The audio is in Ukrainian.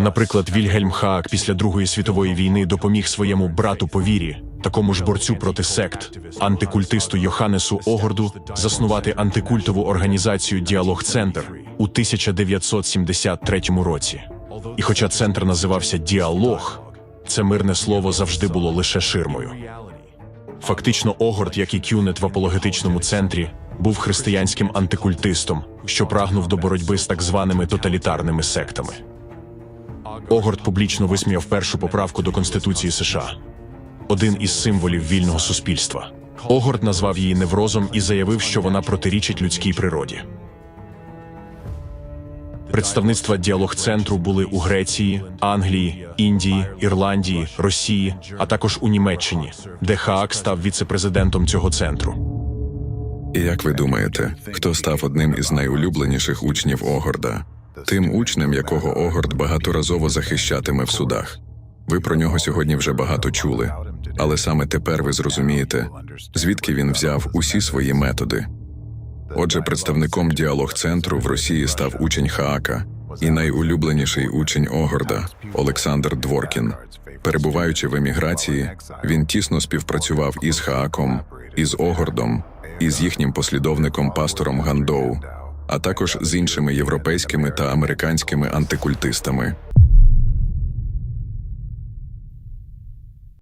Наприклад, Вільгельм Хаак після Другої світової війни допоміг своєму брату по вірі, такому ж борцю проти сект, антикультисту Йоханнесу Огорду, заснувати антикультову організацію Діалог Центр у 1973 році. І хоча центр називався Діалог, це мирне слово завжди було лише ширмою. Фактично, Огорд, як і Кюнет в апологетичному центрі, був християнським антикультистом, що прагнув до боротьби з так званими тоталітарними сектами. Огорд публічно висміяв першу поправку до Конституції США, один із символів вільного суспільства. Огорд назвав її неврозом і заявив, що вона протирічить людській природі. Представництва діалог центру були у Греції, Англії, Індії, Ірландії, Росії, а також у Німеччині, де Хаак став віцепрезидентом цього центру. І як ви думаєте, хто став одним із найулюбленіших учнів Огорда? Тим учнем, якого Огорд багаторазово захищатиме в судах. Ви про нього сьогодні вже багато чули, але саме тепер ви зрозумієте, звідки він взяв усі свої методи. Отже, представником діалог центру в Росії став учень Хаака і найулюбленіший учень Огорда Олександр Дворкін. Перебуваючи в еміграції, він тісно співпрацював із Хааком, із Огордом, і з їхнім послідовником пастором Гандоу, а також з іншими європейськими та американськими антикультистами.